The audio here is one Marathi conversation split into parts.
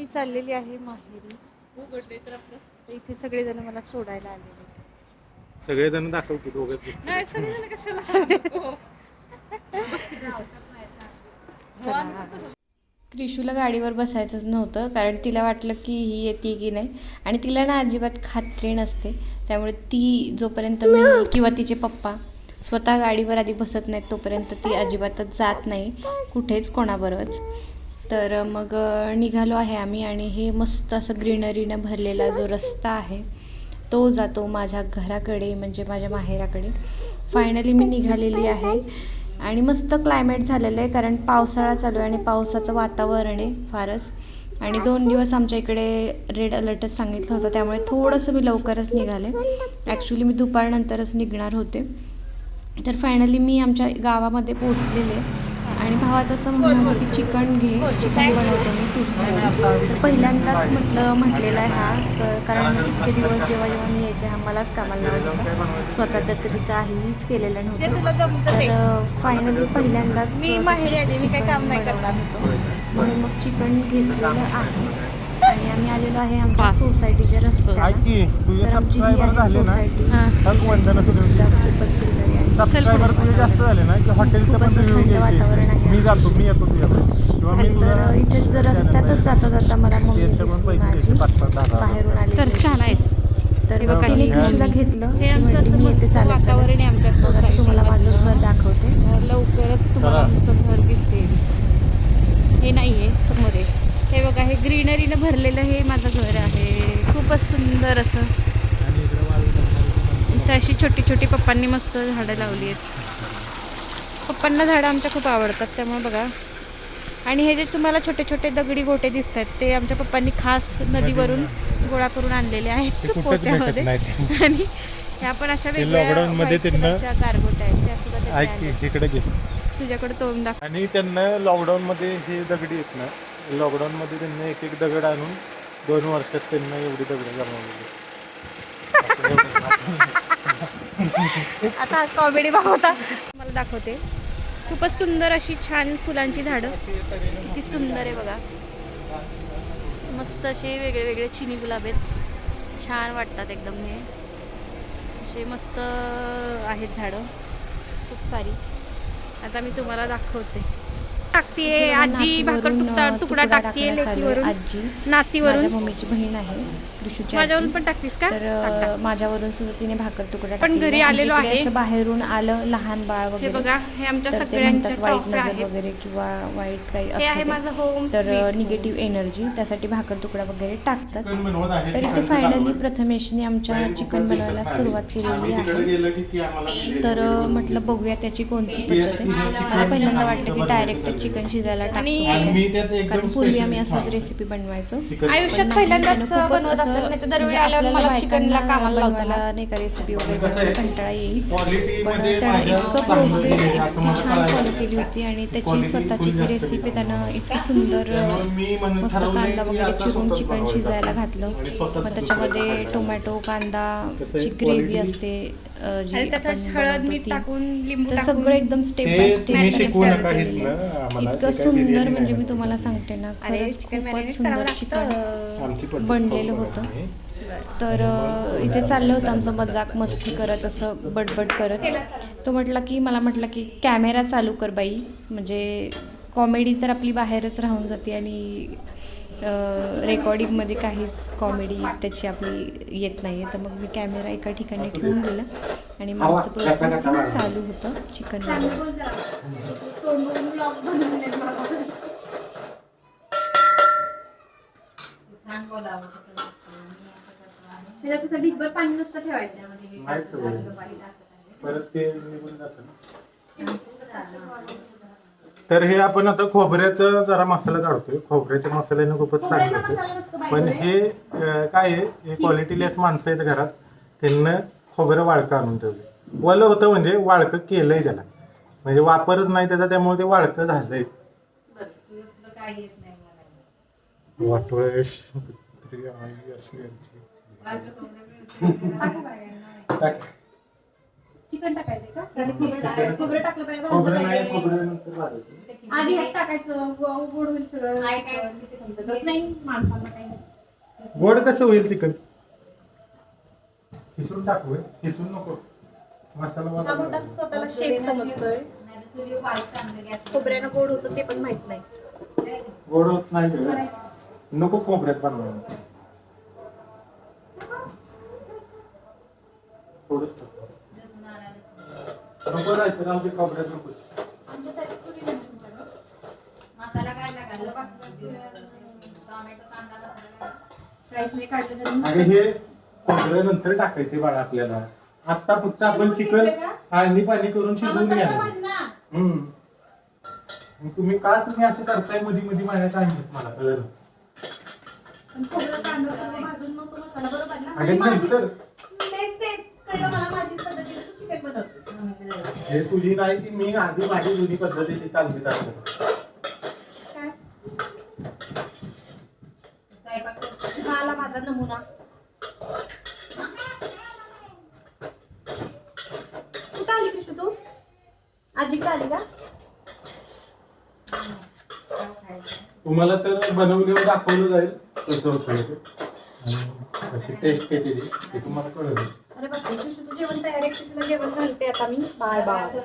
मी चाललेली आहे माहेरी. तर इथे सगळेजण मला सोडायला आलेले आहेत. सगळेजण दाखव की दोघं नाही सगळेजण कशाला? क्रिशूला गाडीवर बसायचंच नव्हतं कारण तिला वाटलं की ही येते की नाही. आणि तिला ना अजिबात खात्री नसते. त्यामुळे ती जोपर्यंत मी किंवा तिचे पप्पा स्वतः गाडीवर आधी बसत नाहीत तोपर्यंत ती अजिबातच जात नाही कुठेच कोणाबरोबरच. तर मग निघालो आहे आम्ही आणि हे मस्त असं ग्रीनरीनं भरलेला जो रस्ता आहे तो जातो माझ्या घराकडे म्हणजे माझ्या माहेराकडे. फायनली मी निघालेली आहे आणि मस्त क्लायमेट झालेलं आहे कारण पावसाळा चालू आहे आणि पावसाचं वातावरण आहे फारच. आणि दोन दिवस आमच्या इकडे रेड अलर्टच सांगितलं होतं त्यामुळे थोडंसं मी लवकरच निघाले. ॲक्च्युली मी दुपारनंतरच निघणार होते. तर फायनली मी आमच्या गावामध्ये पोचलेले आणि भावाचं असं म्हणणं होतं की चिकन घे चिकन बनवतो मी तुझं. तर पहिल्यांदाच म्हटलं म्हटलेलं आहे हा क- कारण इतके दिवस जेव्हा जेव्हा मी यायचे हा मलाच कामाला लावत होता. स्वतः तर कधी काहीच केलेलं नव्हतं. तर फायनली पहिल्यांदाच मी माहेरी आली, मी काही काम नाही करणार. होतो. म्हणून मग चिकन घेतलेलं आहे. आणि आम्ही आलेलो आहे आमच्या सोसायटीच्या रस्त्याला. तर आमची ही सबस्क्रायबर आहे झाले ना? सोसायटी सुद्धा खूपच सबस्क्रायबर तुझे जास्त झाले ना की हॉटेलचं पण रिव्ह्यू घ्यायचे. मी जातो मी येतो तुझ्याकडे किंवा मी तर इथेच जर रस्त्यातच जाता जाता मला मम्मी दिसली माझी. बाहेरून आली तर छान आहेत. तर बघा, तिने कृषीला घेतलं. हे मी येते चालत वातावरण आहे आमच्या तुम्हाला माझं. घर दाखवते. लवकरच तुम्हाला. आमचं घर दिसेल. हे नाही आहे समोर आहे हे बघा हे ग्रीनरीनं भरलेलं हे माझं घर आहे. खूपच सुंदर असं आणि इकडे वाळू टाकणार. इथं अशी छोटी छोटी पप्पांनी मस्त झाडं लावली आहेत. पप्पांना झाडं आमच्या खूप आवडतात त्यामुळे बघा. आणि हे जे तुम्हाला छोटे छोटे दगडी गोटे दिसत आहेत ते आमच्या पप्पांनी खास नदीवरून गोळा करून आणलेले ते आहेत ते. आणि ह्या पण अशा वेगळ्या आहेत त्या सुद्धा तुझ्याकडे तोंड दाखव. आणि त्यांना लॉकडाऊन मध्ये हे दगडी आहेत ना लॉकडाऊन मध्ये त्यांना एक एक दगड आणून दोन वर्षात त्यांना एवढी दगड जमवली आता कॉमेडी होता मला दाखवते. खूपच सुंदर अशी छान फुलांची झाडं. किती सुंदर आहे बघा. मस्त असे वेगळे वेगळे चिनी गुलाब आहेत. छान वाटतात एकदम हे. असे मस्त आहेत झाडं. खूप सारी. आता मी तुम्हाला दाखवते. टाकतीये. जेव्हा आजी भाकर तुकडा तुकडा आहे. लेकीवरून. आजी माझ्या नातीवरून मम्मीची बहीण आहे कृषीची माझ्यावरून पण टाकतीस का? तर माझ्यावरून सुद्धा तिने भाकर तुकडा पण. घरी आलेलो इकडे आहे. बाहेरून आलं लहान बाळ हे वगैरे. बघा हे आमच्या सगळ्यांच्या वाईट नजर वगैरे किंवा वाईट काही हे आहे असतं माझं ते. होम तर निगेटिव्ह एनर्जी त्यासाठी भाकर तुकडा वगैरे टाकतात. तर इथे फायनली प्रथमेशने आमच्या चिकन बनवायला सुरुवात केलेली आहे. तर म्हटलं बघूया त्याची कोणती पद्धत आहे. मला पहिल्यांदा वाटतं की डायरेक्ट चिकन शिजायला आणि- टाकतो. मी त्यात एकदम कारण पूर्वी आम्ही असंच रेसिपी बनवायचो. आयुष्यात पहिल्यांदाच बनवत असेल नाही तर म्हणजे दरवेळी आल्यावर आपल्याला मला चिकनला कामाला नाही का रेसिपी वगैरे कंटाळा येईल. क्वालिटी पण मध्ये त्यानं इतकं प्रोसेस इतकी छान. फॉलो केली होती आणि त्याची स्वतःची ती रेसिपी. त्यानं इतकी सुंदर मस्त कांदा की वगैरे चिरून चिकन. शिजायला घातलं. मग त्याच्यामध्ये टोमॅटो कांदा ची ग्रेव्ही असते. हळद मीठ ती. टाकून लिंबू तर टाकून सगळं एकदम स्टेप बाय स्टेप इतकं सुंदर म्हणजे मी तुम्हाला सांगते ना अरे खरंच खूपच सुंदर चिकन बनलेलं होतं. तर इथे चाललं होतं आमचं मजाक मस्ती करत असं बडबड करत. तो म्हटला की मला म्हटलं की कॅमेरा चालू कर बाई. म्हणजे कॉमेडी तर आपली बाहेरच राहून जाते आणि रेकॉर्डिंगमध्ये काहीच कॉमेडी त्याची आपली येत नाही आहे तर मग मी कॅमेरा एका ठिकाणी ठेवून दिला आणि मागचं प्रोसेस चालू होतं चिकन ठेवायचं परत ते निघून जातं ना. तर हे आपण आता खोबऱ्याचा जरा मसाला काढतोय. खोबऱ्याच्या मसाल्याने खूपच चांगलं होतं. पण हे अं, काय आहे? हे क्वालिटी लेस माणसं आहेत घरात. त्यांना खोबरं वाळकं आणून ठेवले वलं होतं म्हणजे वाळकं केलंय त्याला. म्हणजे वापरच नाही त्याचा त्यामुळे ते वाळकं झालंय. वाटोळेश यांची. टाक. टाकायचं का आणि खोबरं टाकायचं. खोबरं टाकलं पाहिजे खोबरं भाजलं नाही पाहिजे. खोबरं नंतर घालायचं. आधी ह्यात टाकायचं गोड होईल सगळं नाही काही गोड कसं होईल चिकन खिसून टाकू? खिसून नको मसाला हा मोठा वाला स्वतःला शेफ समजतोय खोबऱ्यानं गोड होतं ते पण माहीत नाही गोड होत नाही गं. नको खोबऱ्यात बनवायला थोडंच टाकू. नको जायचं राहू दे खोबऱ्यात नको. मसाला काढला का? टोमॅटो कांदा मसाला काहीच नाही काढलं तरी अगं हे खोबरं नंतर टाकायचे बाळा आपल्याला. आता फक्त आपण चिकन हळदी पाणी करून शिजवून घ्या हम्म. मग तुम्ही का तुम्ही असं करताय? मध्ये मध्ये माझ्या सांगितलं मला कळलं. पण खोबरं कांदा सगळं भाजून मग तो मसाला बरोबर ना? अगं नंतर. तेच तेच. कळलं मला माझी पद्धतीने तू चिकन बनवतो हे तुझी नाही ती मी आधी माझी जुनी पद्धतीची चालली टाकतो काय स्वयंपाक करतो. आला माझा नमुना. कुठं आली कृषू तू? आजीकडे आली का? तुम्हाला तर बनवल्यावर दाखवलं जाईल. कसं होतं. ते कशी टेस्ट येते ती तुम्हाला कळेल. अरे बापरे जेवण तयार आहे तुला जेवण घालते आता मी. बाय बाय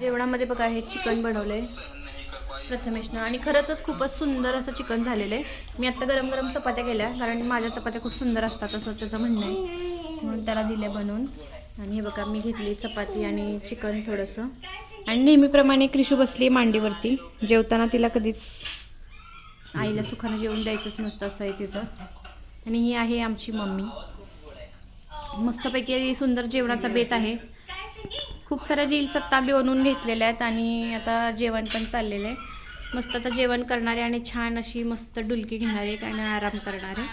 जेवणामध्ये बघा हे चिकन बनवलंय. प्रथमेशनं. आणि खरंच खूपच सुंदर असं चिकन झालेलं आहे. मी आता गरम गरम चपात्या केल्या कारण माझ्या चपात्या खूप सुंदर असतात असं त्याचं म्हणणं आहे. म्हणून त्याला दिल्या बनवून. आणि हे बघा मी घेतली चपाती आणि चिकन थोडंसं. आणि नेहमीप्रमाणे क्रिशू बसली मांडीवरती. जेवताना तिला कधीच आईला सुखानं जेवून द्यायचंच नसतं असं आहे तिचं. आणि ही आहे आमची मम्मी. मस्तपैकी सुंदर जेवणाचा बेत आहे. खूप साऱ्या रील्स आत्ता बनवून घेतलेल्या आहेत आणि आता जेवण पण चाललेलं आहे. मस्त आता जेवण करणारे आणि छान अशी मस्त डुलकी घेणारे आणि आराम करणारे.